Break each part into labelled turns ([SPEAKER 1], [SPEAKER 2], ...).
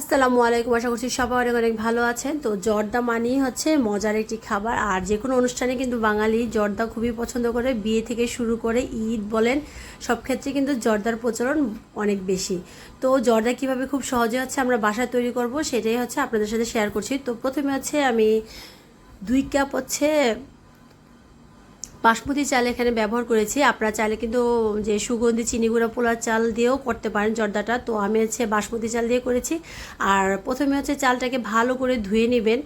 [SPEAKER 1] আসসালামু আলাইকুম, আশা করছি সবাই অনেক অনেক ভালো আছেন। তো জর্দা মানেই হচ্ছে মজার একটি খাবার, আর যে কোনো অনুষ্ঠানে কিন্তু বাঙালি জর্দা খুবই পছন্দ করে। বিয়ে থেকে শুরু করে ঈদ বলেন, সব ক্ষেত্রে কিন্তু জর্দার প্রচলন অনেক বেশি। তো জর্দা কীভাবে খুব সহজে হচ্ছে আমরা বাসায় তৈরি করব, সেটাই হচ্ছে আপনাদের সাথে শেয়ার করছি। তো প্রথমে হচ্ছে আমি দুই কাপ হচ্ছে বাসমতি চাল এখানে ব্যবহার করেছি। আপনারা চাইলে কিন্তু যে সুগন্ধি চিনি গুঁড়া পোলার চাল দিয়েও করতে পারেন জর্দাটা। তো আমি হচ্ছে বাসমতি চাল দিয়ে করেছি। আর প্রথমে হচ্ছে চালটাকে ভালো করে ধুয়ে নেবেন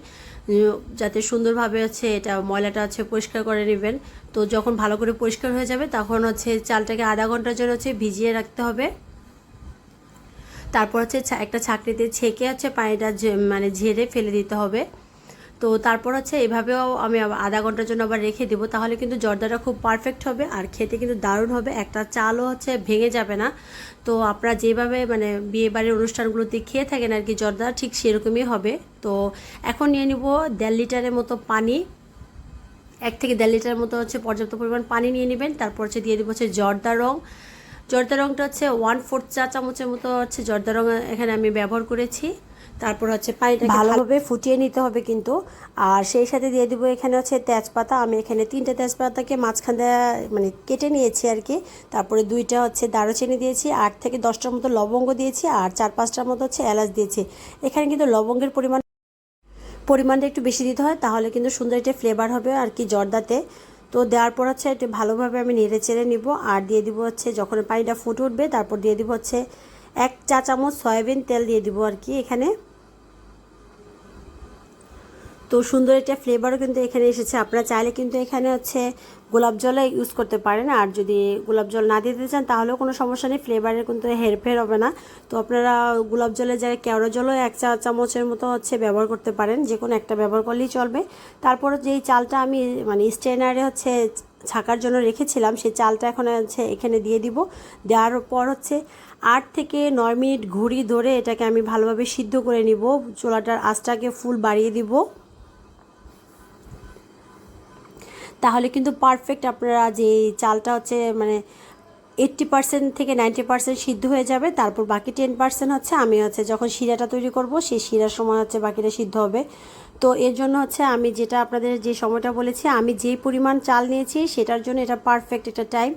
[SPEAKER 1] যাতে সুন্দরভাবে হচ্ছে এটা ময়লাটা হচ্ছে পরিষ্কার করে নেবেন। তো যখন ভালো করে পরিষ্কার হয়ে যাবে, তখন হচ্ছে চালটাকে আধা ঘণ্টার জন্য হচ্ছে ভিজিয়ে রাখতে হবে। তারপর হচ্ছে একটা ছাকনিতে ছেঁকে হচ্ছে পানিটা মানে ঝেড়ে ফেলে দিতে হবে। তো তারপর হচ্ছে এভাবেও আমি আধা ঘণ্টার জন্য আবার রেখে দেবো, তাহলে কিন্তু জর্দাটা খুব পারফেক্ট হবে আর খেতে কিন্তু দারুণ হবে। একটা চালও হচ্ছে ভেঙে যাবে না। তো আপনারা যেভাবে মানে বিয়ে বাড়ির অনুষ্ঠানগুলোতে খেয়ে থাকেন আর কি, জর্দা ঠিক সেরকমই হবে। তো এখন নিয়ে নিব দেড় লিটারের মতো পানি। এক থেকে দেড় লিটার মতো হচ্ছে পর্যাপ্ত পরিমাণ পানি নিয়ে নেবেন। তারপর হচ্ছে দিয়ে দেবো হচ্ছে জর্দা রং। জর্দা রংটা হচ্ছে ওয়ান ফোর্থ চা চামচের মতো হচ্ছে জর্দা রং এখানে আমি ব্যবহার করেছি। তারপর হচ্ছে পানিটা ভালোভাবে ফুটিয়ে নিতে হবে কিন্তু। আর সেই সাথে দিয়ে দিব এখানে হচ্ছে তেজপাতা। আমি এখানে তিনটে তেজপাতাকে মাঝখান দিয়ে মানে কেটে নিয়েছি আর কি। তারপরে দুইটা হচ্ছে দারুচিনি দিয়েছি, আট থেকে দশটার মতো লবঙ্গ দিয়েছি, আর চার পাঁচটার মতো হচ্ছে এলাচ দিয়েছি। এখানে কিন্তু লবঙ্গের পরিমাণ, পরিমাণটা একটু বেশি দিতে হয়, তাহলে কিন্তু সুন্দর একটা ফ্লেভার হবে আর কি জর্দাতে। তো দেওয়ার পর হচ্ছে একটু ভালোভাবে আমি নেড়ে চেড়ে নিব, আর দিয়ে দিব হচ্ছে যখন পানিটা ফুটে উঠবে, তারপর দিয়ে দিব হচ্ছে এক চা চামচ সয়াবিন তেল দিয়ে দিব আর কি এখানে। তো সুন্দর একটা ফ্লেভারও কিন্তু এখানে এসেছে। আপনারা চাইলে কিন্তু এখানে হচ্ছে গোলাপ জলে ইউজ করতে পারেন। আর যদি গোলাপ জল না দিতে চান, তাহলেও কোনো সমস্যা নেই। ফ্লেভারের কিন্তু হেরফের হবে না। তো আপনারা গোলাপ জলের জায়গায় কেওড়া জলও এক চা চামচের মতো হচ্ছে ব্যবহার করতে পারেন। যে কোনো একটা ব্যবহার করলেই চলবে। তারপর যেই চালটা আমি মানে স্ট্রেনারে হচ্ছে ছাকার জন্য রেখেছিলাম সেই চালটা এখন হচ্ছে এখানে দিয়ে দিব। দেওয়ার পর হচ্ছে আট থেকে নয় মিনিট ঘুরি ধরে এটাকে আমি ভালোভাবে সিদ্ধ করে নিব। চোলাটার আঁচটাকে ফুল বাড়িয়ে দিব। তাহলে কিন্তু পারফেক্ট আপনারা যে চালটা হচ্ছে মানে এইট্টি পার্সেন্ট থেকে নাইনটি পার্সেন্ট সিদ্ধ হয়ে যাবে, তারপর বাকি টেন পার্সেন্ট হচ্ছে আমি হচ্ছে যখন শিরাটা তৈরি করব সেই শিরার সময় হচ্ছে বাকিটা সিদ্ধ হবে। তো এর জন্য হচ্ছে আমি যেটা আপনাদের যে সময়টা বলেছি, আমি যে পরিমাণ চাল নিয়েছি সেটার জন্য এটা পারফেক্ট একটা টাইম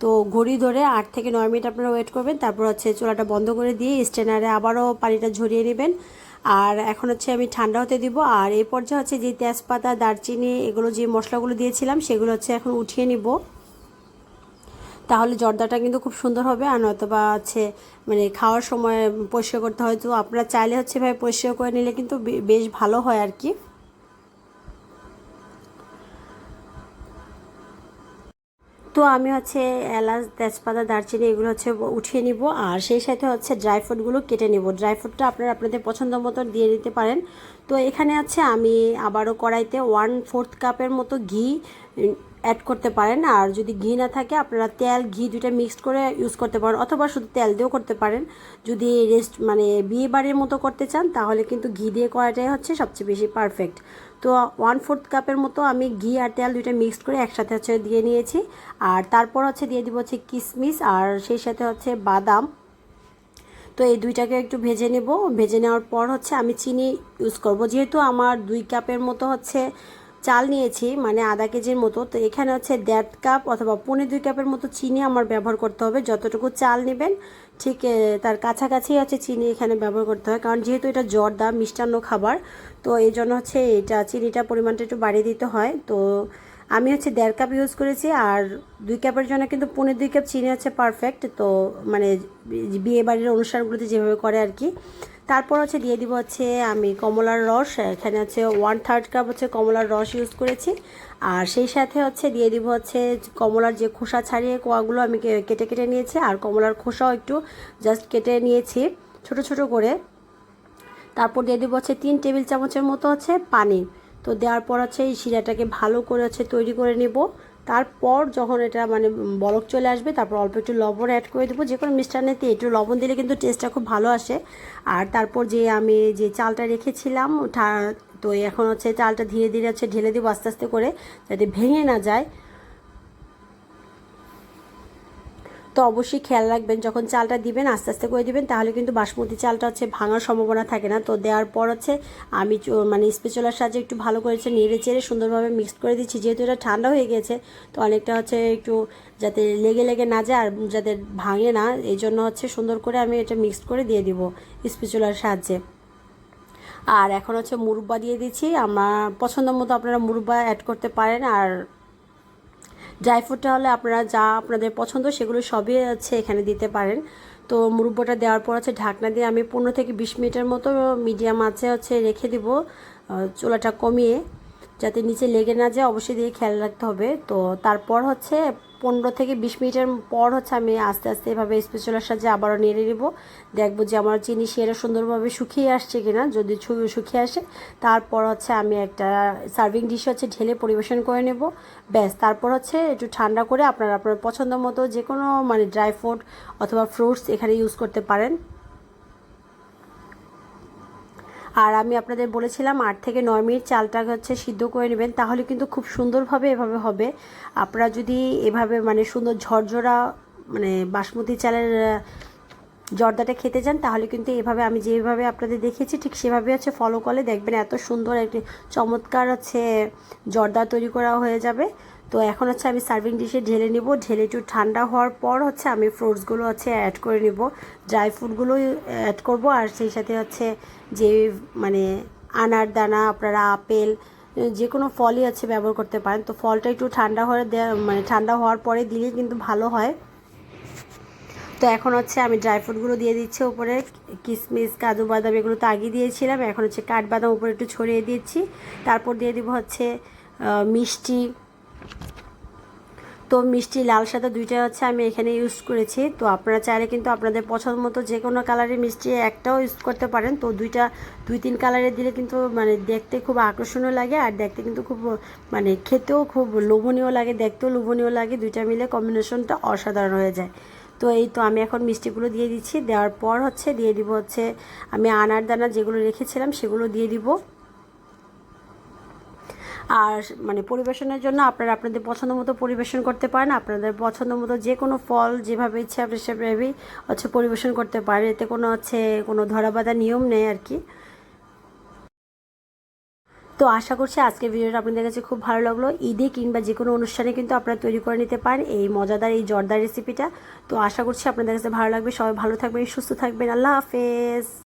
[SPEAKER 1] তো ঘড়ি ধরে আট থেকে নয় মিনিট আপনারা ওয়েট করবেন, তারপর হচ্ছে চুলাটা বন্ধ করে দিয়ে স্টেনারে আবারও পানিটা ঝরিয়ে নেবেন। আর এখন হচ্ছে আমি ঠান্ডা হতে দিব। আর এই পর্যায়ে হচ্ছে যে তেজপাতা, দারচিনি, এগুলো যে মশলাগুলো দিয়েছিলাম সেগুলো হচ্ছে এখন উঠিয়ে নিব। তাহলে জর্দাটা কিন্তু খুব সুন্দর হবে আর নয়তো বা হচ্ছে মানে খাওয়ার সময় পরিষ্কার করতে হয়। তো আপনারা চাইলে হচ্ছে ভাই পরিষ্কার করে নিলে কিন্তু বেশ ভালো হয় আর কি। তো আমি হচ্ছে এলাচ, তেজপাতা, দারচিনি এগুলো হচ্ছে উঠিয়ে নিব আর সেই সাথে হচ্ছে ড্রাই ফ্রুটগুলো কেটে নিব। ড্রাই ফ্রুটটা আপনারা আপনাদের পছন্দ মতো দিয়ে দিতে পারেন। তো এখানে আছে আমি আবারও কড়াইতে ওয়ান ফোর্থ কাপের মতো ঘি অ্যাড করতে পারেন। আর যদি ঘি না থাকে, আপনারা তেল, ঘি দুইটা মিক্সড করে ইউজ করতে পারেন, অথবা শুধু তেল দিয়েও করতে পারেন। যদি রেস্ট মানে বিয়ে বাড়ির মতো করতে চান, তাহলে কিন্তু ঘি দিয়ে করাটাই হচ্ছে সবচেয়ে বেশি পারফেক্ট তো ওয়ান ফোর্থ কাপের মতো আমি ঘি আর তেল দুইটা মিক্সড করে একসাথে হচ্ছে দিয়ে নিয়েছি। আর তারপর হচ্ছে দিয়ে দিব হচ্ছে কিশমিশ আর সেই সাথে হচ্ছে বাদাম। তো এই দুইটাকে একটু ভেজে নেব। ভেজে নেওয়ার পর হচ্ছে আমি চিনি ইউজ করব। যেহেতু আমার দুই কাপের মতো হচ্ছে চাল নিয়েছি মানে আধা কেজির মতো। তো এখানে হচ্ছে দেড় কাপ অথবা পনেরো দুই কাপের মতো চিনি আমার ব্যবহার করতে হবে। যতটুকু চাল নেবেন, ঠিক তার কাছাকাছি হচ্ছে চিনি এখানে ব্যবহার করতে হয়। কারণ যেহেতু এটা জর্দা, মিষ্টান্ন খাবার, তো এই জন্য হচ্ছে এটা চিনিটা পরিমাণটা একটু বাড়িয়ে দিতে হয়। তো আমি হচ্ছে দেড় কাপ ইউজ করেছি আর দুই কাপের জন্য কিন্তু পনেরো দুই কাপ, চিনি হচ্ছে পারফেক্ট তো মানে বিয়ে বাড়ির অনুষ্ঠানগুলোতে যেভাবে করে আর কি। তারপর হচ্ছে দিয়ে দিব হচ্ছে আমি কমলার রস, এখানে হচ্ছে ওয়ান থার্ড কাপ হচ্ছে কমলার রস ইউজ করেছি। আর সেই সাথে হচ্ছে দিয়ে দিব হচ্ছে কমলার যে খোসা ছাড়িয়ে কোয়াগুলো আমি কেটে কেটে নিয়েছি। আর কমলার খোসাও একটু জাস্ট কেটে নিয়েছি ছোট ছোট করে। তারপর দিয়ে দিব হচ্ছে তিন টেবিল চামচের মতো হচ্ছে পানি। তো দেওয়ার পর হচ্ছে এই শিরাটাকে ভালো করে হচ্ছে তৈরি করে নেব। তারপর যখন এটা মানে বলক চলে আসবে, তারপর অল্প একটু লবণ অ্যাড করে দেবো। যে কোনো মিষ্টান্নতে একটু লবণ দিলে কিন্তু টেস্টটা খুব ভালো আসে। আর তারপর যে আমি যে চালটা রেখেছিলাম তো এখন হচ্ছে চালটা ধীরে ধীরে হচ্ছে ঢেলে দেবো আস্তে আস্তে করে, যাতে ভেঙে না যায়। তো অবশ্যই খেয়াল রাখবেন, যখন চালটা দিবেন, আস্তে আস্তে করে দিবেন, তাহলে কিন্তু বাসমতি চালটা হচ্ছে ভাঙার সম্ভাবনা থাকে না। তো দেওয়ার পর হচ্ছে আমি মানে স্পেচলার সাহায্যে একটু ভালো করে হচ্ছে নেড়ে চেড়ে সুন্দরভাবে মিক্স করে দিচ্ছি। যেহেতু এটা ঠান্ডা হয়ে গেছে, তো অনেকটা হচ্ছে একটু যাতে লেগে লেগে না যায় আর যাতে ভাঙে না, এই জন্য হচ্ছে সুন্দর করে আমি এটা মিক্স করে দিয়ে দিব স্পেচলার সাহায্যে। আর এখন হচ্ছে মুরব্বা দিয়ে দিচ্ছি। আমার পছন্দ মতো আপনারা মুরব্বা অ্যাড করতে পারেন আর ড্রাই ফ্রুটটা হলে আপনারা যা আপনাদের পছন্দ সেগুলো সবই আছে এখানে দিতে পারেন। তো মুরব্বটা দেওয়ার পর হচ্ছে ঢাকনা দিয়ে আমি পনেরো থেকে বিশ মিনিটের মতো মিডিয়াম আছে হচ্ছে রেখে দিব চোলাটা চুলাটা কমিয়ে। যাতে নিচে লেগে না যায়, অবশ্যই দিয়ে খেয়াল রাখতে হবে। তো তারপর হচ্ছে পনেরো থেকে বিশ মিনিটের পর হচ্ছে আমি আস্তে আস্তে এভাবে স্পেশালের সাথে আবারও নেড়ে নেব। দেখব যে আমার চিনি সেরা সুন্দরভাবে শুকিয়ে আসছে কিনা। যদি শুকিয়ে আসে, তারপর হচ্ছে আমি একটা সার্ভিং ডিশ হচ্ছে ঢেলে পরিবেশন করে নেব। ব্যাস, তারপর হচ্ছে একটু ঠান্ডা করে আপনারা আপনার পছন্দ মতো যে কোনো মানে ড্রাই ফ্রুট অথবা ফ্রুটস এখানে ইউজ করতে পারেন। আর আমি আপনাদের বলেছিলাম আট থেকে নয় মিনিট চালটাকে হচ্ছে সিদ্ধ করে নেবেন, তাহলে কিন্তু খুব সুন্দরভাবে এভাবে হবে। আপনারা যদি এভাবে মানে সুন্দর ঝরঝরা মানে বাসমতি চালের জর্দাটা খেতে চান, তাহলে কিন্তু এভাবে আমি যেভাবে আপনাদের দেখিয়েছি, ঠিক সেভাবে হচ্ছে ফলো করলে দেখবেন এত সুন্দর একটি চমৎকার হচ্ছে জর্দা তৈরি করা হয়ে যাবে। তো এখন হচ্ছে আমি সার্ভিং ডিশে ঢেলে নিব। ঢেলে একটু ঠান্ডা হওয়ার পর হচ্ছে আমি ফ্রুটসগুলো হচ্ছে অ্যাড করে নিব। ড্রাই ফ্রুটগুলো অ্যাড করব আর সেই সাথে হচ্ছে যে মানে আনার দানা, আপনারা আপেল যে কোনো ফলই হচ্ছে ব্যবহার করতে পারেন। তো ফলটা একটু ঠান্ডা হয়ে মানে ঠান্ডা হওয়ার পরে দিলে কিন্তু ভালো হয়। তো এখন হচ্ছে আমি ড্রাই ফ্রুটগুলো দিয়ে দিচ্ছি উপরে। কিশমিশ কাজু বাদাম এগুলো তো আগে দিয়েছিলাম। এখন হচ্ছে কাঠবাদাম উপরে একটু ছড়িয়ে দিচ্ছি। তারপর দিয়ে দিব হচ্ছে মিষ্টি তো মিষ্টি লাল সাদা দুইটা হচ্ছে আমি এখানে ইউজ করেছি। তো আপনারা চাইলে কিন্তু আপনাদের পছন্দ মতো যে কোনো কালারের মিষ্টি একটাও ইউজ করতে পারেন। তো দুইটা, দুই, তিন কালারের দিলে কিন্তু মানে দেখতে খুব আকর্ষণীয় লাগে আর দেখতে কিন্তু খুব মানে খেতেও খুব লোভনীয় লাগে, দেখতেও লোভনীয় লাগে। দুইটা মিলে কম্বিনেশনটা অসাধারণ হয়ে যায়। তো এই তো আমি এখন মিষ্টিগুলো দিয়ে দিচ্ছি। দেওয়ার পর হচ্ছে দিয়ে দিব হচ্ছে আমি আনার দানা যেগুলো রেখেছিলাম সেগুলো দিয়ে দিব। আর মানে পরিবেশনের জন্য আপনারা আপনাদের পছন্দ মতো পরিবেশন করতে পারেন, আপনাদের পছন্দ মতো যে কোনো ফল যেভাবে ইচ্ছে আপনি সেভাবেই হচ্ছে পরিবেশন করতে পারেন। এতে কোনো হচ্ছে কোনো ধরাবাধা নিয়ম নেই আর কি। তো আশা করছি আজকের ভিডিওটা আপনাদের কাছে খুব ভালো লাগল। ঈদে কিংবা যে কোনো অনুষ্ঠানে কিন্তু আপনারা তৈরি করে নিতে পারেন এই মজাদার, এই জর্দার রেসিপিটা তো আশা করছি আপনাদের কাছে ভালো লাগবে। সবাই ভালো থাকবেন, সুস্থ থাকবেন। আল্লাহ হাফেজ।